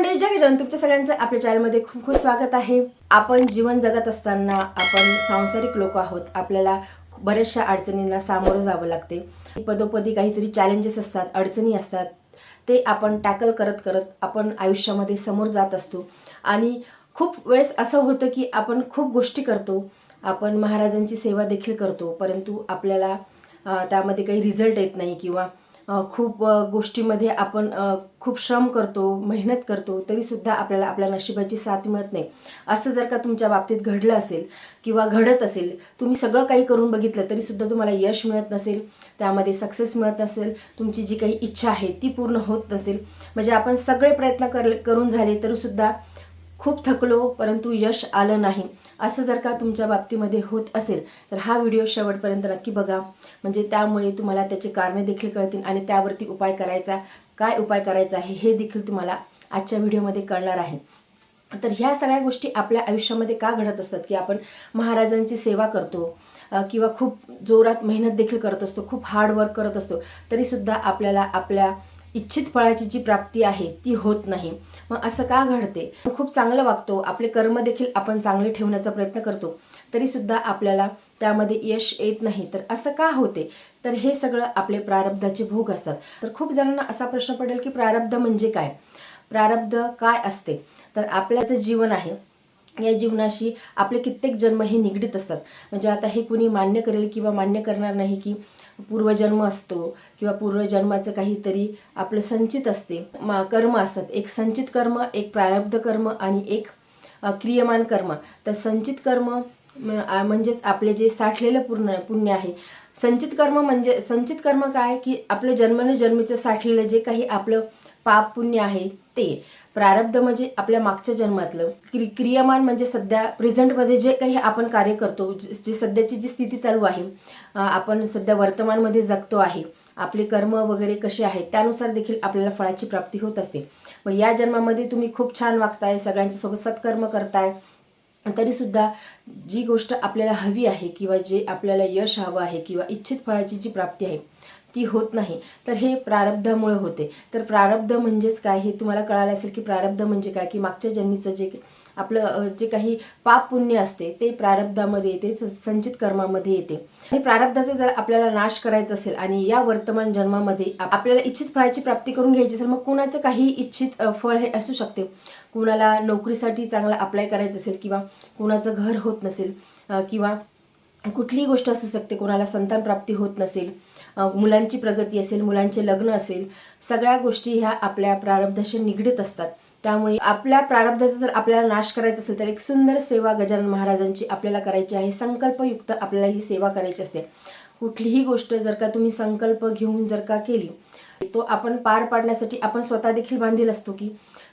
मंडळी जय जन तुमच्या सगळ्यांचं आपल्या चॅनलमध्ये खूप खूप स्वागत आहे. आपण जीवन जगत असताना आपण सांसारिक लोक आहोत. आपल्याला बऱ्याचशा अडचणींना सामोरं जावं लागते. पदोपदी काहीतरी चॅलेंजेस असतात अडचणी असतात. ते आपण टॅकल करत करत आपण आयुष्यामध्ये समोर जात असतो. आणि खूप वेळेस असं होतं की आपण खूप गोष्टी करतो. आपण महाराजांची सेवा देखील करतो. परंतु आपल्याला त्यामध्ये काही रिझल्ट येत नाही किंवा खूप गोष्टीमध्ये आपण खूप श्रम करतो मेहनत करतो तरीसुद्धा आपल्याला आपल्या नशिबाची साथ मिळत नाही. असं जर का तुमच्या बाबतीत घडलं असेल किंवा घडत असेल तुम्ही सगळं काही करून बघितलं तरीसुद्धा तुम्हाला यश मिळत नसेल त्यामध्ये सक्सेस मिळत नसेल तुमची जी काही इच्छा आहे ती पूर्ण होत नसेल. म्हणजे आपण सगळे प्रयत्न कर करून झाले तरीसुद्धा खूप थकलो परंतु यश आलं नाही. असं जर का तुमच्या बाबतीमध्ये होत असेल तर हा व्हिडिओ शेवटपर्यंत नक्की बघा. म्हणजे त्यामुळे तुम्हाला त्याचे कारणे देखील कळतील आणि त्यावरती उपाय करायचा काय उपाय करायचा आहे हे देखील तुम्हाला आजच्या व्हिडिओमध्ये कळणार आहे. तर ह्या सगळ्या गोष्टी आपल्या आयुष्यामध्ये का घडत असतात? की आपण महाराजांची सेवा करतो किंवा खूप जोरात मेहनत देखील करत असतो खूप हार्ड वर्क करत असतो तरीसुद्धा आपल्याला आपल्या इच्छित फळाची जी प्राप्ती आहे ती होत नाही. मग असं का घडते? खूप चांगलं वागतो. आपले कर्म देखील आपण चांगले ठेवण्याचा प्रयत्न करतो. तरीसुद्धा आपल्याला त्यामध्ये यश येत नाही. तर असं का होते? तर हे सगळं आपले प्रारब्धाचे भोग असतात. तर खूप जणांना असा प्रश्न पडेल की प्रारब्ध म्हणजे काय? प्रारब्ध काय असते? तर आपल्याचं जीवन आहे या जीवनाशी आपले कित्येक जन्म हे निगडीत असतात. म्हणजे आता हे कुणी मान्य करेल किंवा मान्य करणार नाही की पूर्वजन्म असतो किंवा पूर्वजन्माचं काहीतरी आपलं संचित असते. मा कर्म असतात. एक संचित कर्म एक प्रारब्ध कर्म आणि एक क्रियमान कर्म. तर संचित कर्म म्हणजेच आपले जे साठलेलं पूर्ण पुण्य आहे. संचित कर्म म्हणजे संचित कर्म काय? की आपलं जन्मने जन्मीचं साठलेलं जे काही आपलं पाप पुण्य आहे ते. प्रारब्ध म्हणजे आपल्या मागच्या जन्मातलं. क्रि क्रियमान म्हणजे सध्या प्रेझेंटमध्ये जे काही आपण कार्य करतो जे सध्याची जी स्थिती चालू आहे आपण सध्या वर्तमानमध्ये जगतो आहे आपले कर्म वगैरे कसे आहेत त्यानुसार देखील आपल्याला फळाची प्राप्ती होत असते. मग या जन्मामध्ये तुम्ही खूप छान वागताय सगळ्यांच्यासोबत सत्कर्म करताय. तरीसुद्धा जी गोष्ट आपल्याला हवी आहे किंवा जे आपल्याला यश हवं आहे किंवा इच्छित फळाची जी प्राप्ती आहे ती होत नाही. तर हे प्रारब्धामुळे होते. तर प्रारब्ध म्हणजेच काय हे तुम्हाला कळालं असेल की प्रारब्ध म्हणजे काय? की मागच्या जन्मीचं जे आपलं जे काही पाप पुण्य असते ते प्रारब्धामध्ये येते स- संचित कर्मामध्ये येते. आणि प्रारब्धाचा जर आपल्याला नाश करायचा असेल आणि या वर्तमान जन्मामध्ये आपल्याला इच्छित फळाची प्राप्ती करून घ्यायची असेल मग कुणाचं काही इच्छित फळ हे असू शकते. कुणाला नोकरीसाठी चांगला अप्लाय करायचं असेल किंवा कुणाचं घर होत नसेल किंवा कुठलीही गोष्ट असू शकते कोणाला संतान प्राप्ती होत नसेल मुलांची प्रगती असेल मुलांचे लग्न असेल सगळ्या गोष्टी ह्या आपल्या प्रारब्धाशी निगडीत असतात. त्यामुळे आपल्या प्रारब्धाचा जर आपल्याला नाश करायचा असेल तर एक सुंदर सेवा गजानन महाराजांची आपल्याला करायची आहे. संकल्पयुक्त आपल्याला ही सेवा करायची असते. कुठलीही गोष्ट जर का तुम्ही संकल्प घेऊन जर का केली तो आपण पार पाडण्यासाठी आपण स्वतः देखील बांधील असतो की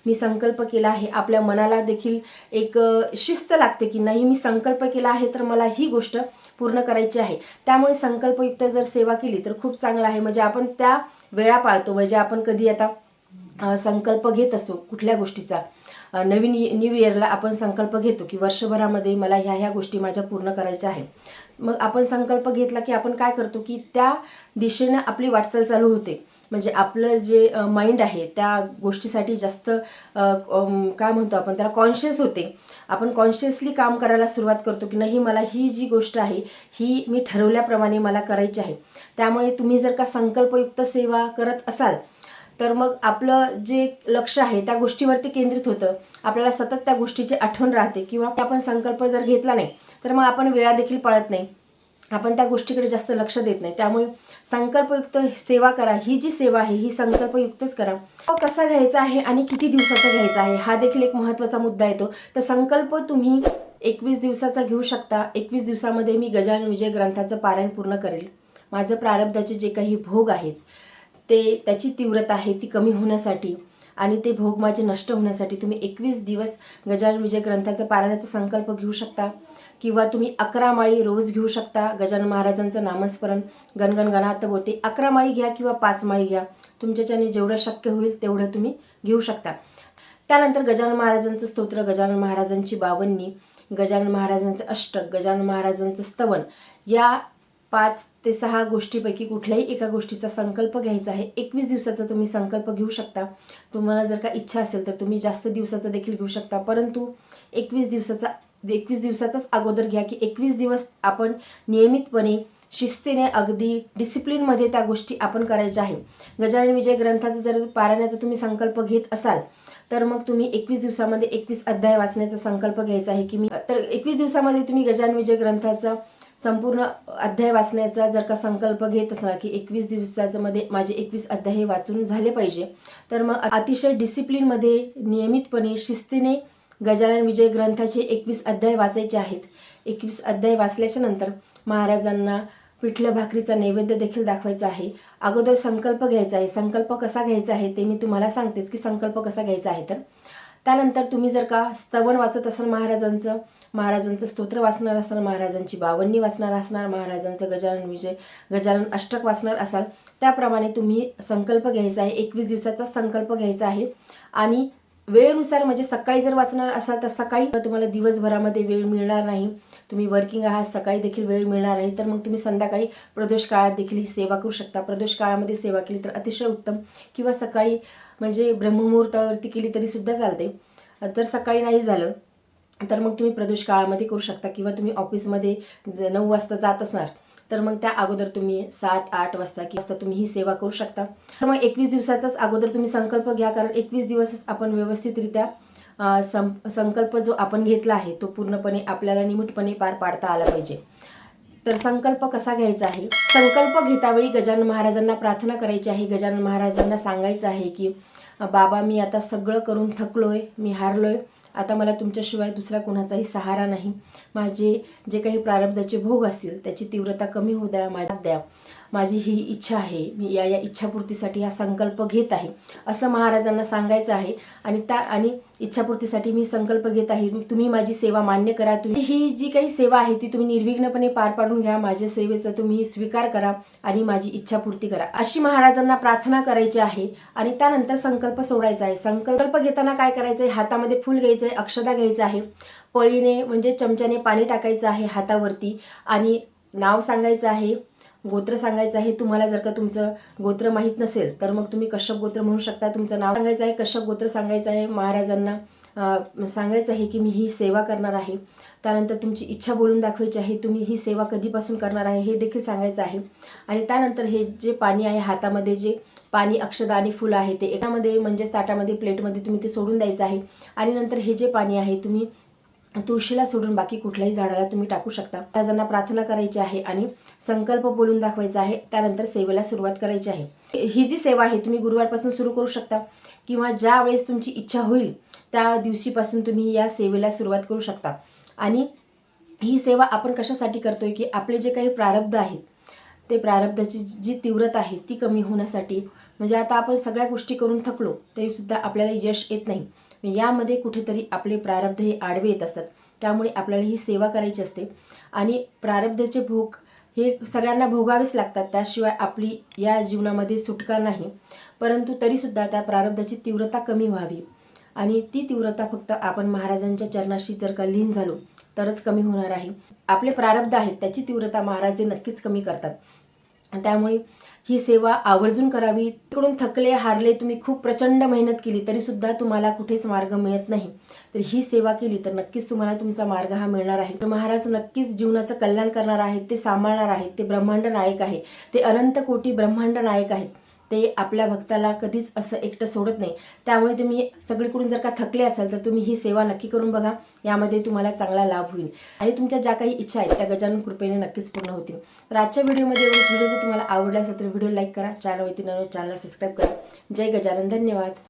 मी संकल्प केला आहे. आपल्या मनाला देखील एक शिस्त लागते की नाही मी संकल्प केला आहे तर मला ही गोष्ट पूर्ण करायची आहे. त्यामुळे संकल्पयुक्त जर सेवा केली तर खूप चांगलं आहे. म्हणजे आपण त्या वेळा पाळतो. म्हणजे आपण कधी आता संकल्प घेत असतो कुठल्या गोष्टीचा. नवीन न्यू इयरला आपण संकल्प घेतो की वर्षभरामध्ये मला ह्या ह्या गोष्टी माझ्या पूर्ण करायच्या आहे मग आपण संकल्प घेतला की आपण काय करतो की त्या दिशेनं आपली वाटचाल चालू होते. म्हणजे आपलं जे माइंड आहे त्या गोष्टीसाठी जास्त काय म्हणतो आपण त्याला कॉन्शियस होते. आपण कॉन्शियसली काम करायला सुरुवात करतो की नाही मला ही जी गोष्ट आहे ही मी ठरवल्याप्रमाणे मला करायची आहे. त्यामुळे तुम्ही जर का संकल्पयुक्त सेवा करत असाल तर मग आपलं जे लक्ष आहे त्या गोष्टीवरती केंद्रित होतं. आपल्याला सतत त्या गोष्टीची आठवण राहते किंवा आपण संकल्प जर घेतला नाही तर मग आपण वेळा देखील पाळत नाही. आपण त्या गोष्टीकडे जास्त लक्ष देत नाही. त्यामुळे संकल्पयुक्त सेवा करा. ही जी सेवा आहे ही संकल्पयुक्तच करा. तो कसा घ्यायचा आहे आणि किती दिवसाचा घ्यायचा आहे हा देखील एक महत्त्वाचा मुद्दा येतो. तर संकल्प तुम्ही एकवीस दिवसाचा घेऊ शकता. एकवीस दिवसामध्ये मी गजानन विजय ग्रंथाचं पारायण पूर्ण करेल. माझं प्रारब्धाचे जे काही भोग आहेत ते त्याची तीव्रता आहे ती कमी होण्यासाठी आणि ते भोग माझे नष्ट होण्यासाठी तुम्ही एकवीस दिवस गजानन विजय ग्रंथाचं पारायणाचा संकल्प घेऊ शकता. किंवा तुम्ही अकरा माळी रोज घेऊ शकता गजानन महाराजांचं नामस्मरण गणगण गणात बोते अकरा माळी घ्या किंवा पाच माळी घ्या तुमच्याच्याने जेवढं शक्य होईल तेवढं तुम्ही घेऊ शकता. त्यानंतर गजानन महाराजांचं स्तोत्र गजानन महाराजांची बावन्नी गजानन महाराजांचं अष्टक गजानन महाराजांचं स्तवन. या पाच ते सहा गोष्टीपैकी कुठल्याही एका गोष्टीचा संकल्प घ्यायचा आहे एकवीस दिवसाचा तुम्ही संकल्प घेऊ शकता. तुम्हाला जर का इच्छा असेल तर तुम्ही जास्त दिवसाचा देखील घेऊ शकता परंतु एकवीस दिवसाचा एकवीस दिवसाचाच अगोदर घ्या की एकवीस दिवस आपण नियमितपणे शिस्तीने अगदी डिसिप्लिनमध्ये त्या गोष्टी आपण करायच्या आहे. गजानन विजय ग्रंथाचं जर पारायणाचा तुम्ही संकल्प घेत असाल तर मग तुम्ही एकवीस दिवसामध्ये एकवीस अध्याय वाचण्याचा संकल्प घ्यायचा आहे की मी तर एकवीस दिवसामध्ये तुम्ही गजानन विजय ग्रंथाचा संपूर्ण अध्याय वाचण्याचा जर का संकल्प घेत असणार की एकवीस दिवसाचं मध्ये माझे एकवीस अध्याय वाचून झाले पाहिजे तर मग अतिशय डिसिप्लिनमध्ये नियमितपणे शिस्तीने गजानन विजय ग्रंथाचे एकवीस अध्याय वाचायचे आहेत. एकवीस अध्याय वाचल्याच्या नंतर महाराजांना पिठलं भाकरीचा नैवेद्य देखील दाखवायचा आहे. अगोदर संकल्प घ्यायचा आहे. संकल्प कसा घ्यायचा आहे ते मी तुम्हाला सांगतेच की संकल्प कसा घ्यायचा आहे तर. त्यानंतर तुम्ही जर का स्तवन वाचत असाल महाराजांचं महाराजांचं स्तोत्र वाचणार असणार महाराजांची बावन्नी वाचणार असणार महाराजांचं गजानन विजय गजानन अष्टक वाचणार असाल त्याप्रमाणे तुम्ही संकल्प घ्यायचा आहे. एकवीस दिवसाचा संकल्प घ्यायचा आहे. आणि वेळेनुसार म्हणजे सकाळी जर वाचणार असाल तर सकाळी तुम्हाला दिवसभरामध्ये वेळ मिळणार नाही. तुम्ही वर्किंग आहात सकाळी देखील वेळ मिळणार नाही तर मग तुम्ही संध्याकाळी प्रदोष काळात देखील ही सेवा करू शकता. प्रदोष काळामध्ये सेवा केली तर अतिशय उत्तम. किंवा सकाळी म्हणजे ब्रह्ममुहूर्तावरती केली तरीसुद्धा चालते. जर सकाळी नाही झालं तर मग तुम्ही प्रदोष काळामध्ये करू शकता. किंवा तुम्ही ऑफिसमध्ये ज नऊ वाजता जात असणार तर मग त्या अगोदर तुम्ही सात आठ वाजता किंवा वाजता तुम्ही ही सेवा करू शकता. तर मग एकवीस दिवसाचाच अगोदर तुम्ही संकल्प घ्या कारण एकवीस दिवसच आपण व्यवस्थितरित्या सं संकल्प जो आपण घेतला आहे तो पूर्णपणे आपल्याला निमूटपणे पार पाडता आला पाहिजे. तर संकल्प कसा घ्यायचा आहे? संकल्प घेतावेळी गजानन महाराजांना प्रार्थना करायची आहे. गजानन महाराजांना सांगायचं आहे की बाबा मी आता सगळं करून थकलोय मी हारलोय. आता मला तुमच्याशिवाय दुसरा कोणाचाही सहारा नाही. माझे जे काही प्रारब्धाचे भोग असतील त्याची तीव्रता कमी होऊ द्या माझ्या द्या. माझी ही इच्छा आहे. मी या या इच्छापूर्तीसाठी हा संकल्प घेत आहे. असं महाराजांना सांगायचं आहे. आणि त्या आणि इच्छापूर्तीसाठी मी संकल्प घेत आहे. तुम्ही माझी सेवा मान्य करा. तुम्ही ही जी काही सेवा आहे ती तुम्ही निर्विघ्नपणे पार पाडून घ्या. माझ्या सेवेचा तुम्ही स्वीकार करा आणि माझी इच्छापूर्ती करा. अशी महाराजांना प्रार्थना करायची आहे आणि त्यानंतर संकल्प सोडायचा आहे. संकल्प घेताना काय करायचं आहे हातामध्ये फुल घ्यायचं आहे अक्षदा घ्यायचं आहे. पळीने म्हणजे चमच्याने पाणी टाकायचं आहे हातावरती. आणि नाव सांगायचं आहे गोत्र सांगायचं आहे तुम्हाला जर का तुमचं गोत्र माहीत नसेल तर मग तुम्ही कश्यप गोत्र म्हणू शकता. तुमचं नाव सांगायचं आहे कश्यप गोत्र सांगायचं आहे. महाराजांना सांगायचं आहे की मी ही सेवा करणार आहे. त्यानंतर तुमची इच्छा बोलून दाखवायची आहे तुम्ही ही सेवा कधीपासून करणार आहे हे देखील सांगायचं आहे. आणि त्यानंतर हे जे पाणी आहे हातामध्ये जे पाणी अक्षदा आणि फुलं आहे ते एकामध्ये म्हणजेच ताटामध्ये प्लेटमध्ये तुम्ही ते सोडून द्यायचं आहे. आणि नंतर हे जे पाणी आहे तुम्ही तुळशीला सोडून बाकी कुठल्याही झाडाला तुम्ही टाकू शकता. महाराजांना प्रार्थना करायची आहे आणि संकल्प बोलून दाखवायचा आहे. त्यानंतर सेवेला सुरुवात करायची आहे. ही जी सेवा आहे तुम्ही गुरुवारपासून सुरू करू शकता किंवा ज्या वेळेस तुमची इच्छा होईल त्या दिवशीपासून तुम्ही या सेवेला सुरुवात करू शकता. आणि ही सेवा आपण कशासाठी करतोय की आपले जे काही प्रारब्ध आहेत ते प्रारब्धाची जी तीव्रता आहे ती कमी होण्यासाठी. म्हणजे आता आपण सगळ्या गोष्टी करून थकलो तरीसुद्धा आपल्याला यश येत नाही. यामध्ये कुठेतरी आपले प्रारब्ध हे आडवे येत असतात. त्यामुळे आपल्याला ही सेवा करायची असते. आणि प्रारब्धाचे भोग हे सगळ्यांना भोगावेच लागतात. त्याशिवाय आपली या जीवनामध्ये सुटका नाही. परंतु तरीसुद्धा त्या प्रारब्धाची तीव्रता कमी व्हावी. आणि ती तीव्रता फक्त आपण महाराजांच्या चरणाशी जर का लीन झालो तरच कमी होणार आहे. आपले प्रारब्ध आहेत त्याची तीव्रता महाराज नक्कीच कमी करतात. त्यामुळे ही सेवा आवर्जून करावी. तिकडून थकले हारले तुम्ही खूप प्रचंड मेहनत केली तरीसुद्धा तुम्हाला कुठेच मार्ग मिळत नाही. तर ही सेवा केली तर नक्कीच तुम्हाला तुमचा मार्ग हा मिळणार आहे. तर महाराज नक्कीच जीवनाचं कल्याण करणार आहेत ते सांभाळणार आहेत ते ब्रह्मांड नायक आहे. ते अनंत कोटी ब्रह्मांड नायक आहेत. ते आपल्या भक्ताला कधीच असं एकटं सोडत नाही. त्यामुळे तुम्ही सगळीकडून जर का थकले असाल तर तुम्ही ही सेवा नक्की करून बघा. यामध्ये तुम्हाला चांगला लाभ होईल. आणि तुमच्या ज्या काही इच्छा आहेत त्या गजानन कृपेने नक्कीच पूर्ण होतील. तर आजच्या व्हिडिओमध्ये एवढंच. व्हिडिओ जर तुम्हाला आवडला असेल तर व्हिडिओ लाईक करा. चॅनल वरती नवीन चॅनलला सबस्क्राईब करा. जय गजानन. धन्यवाद.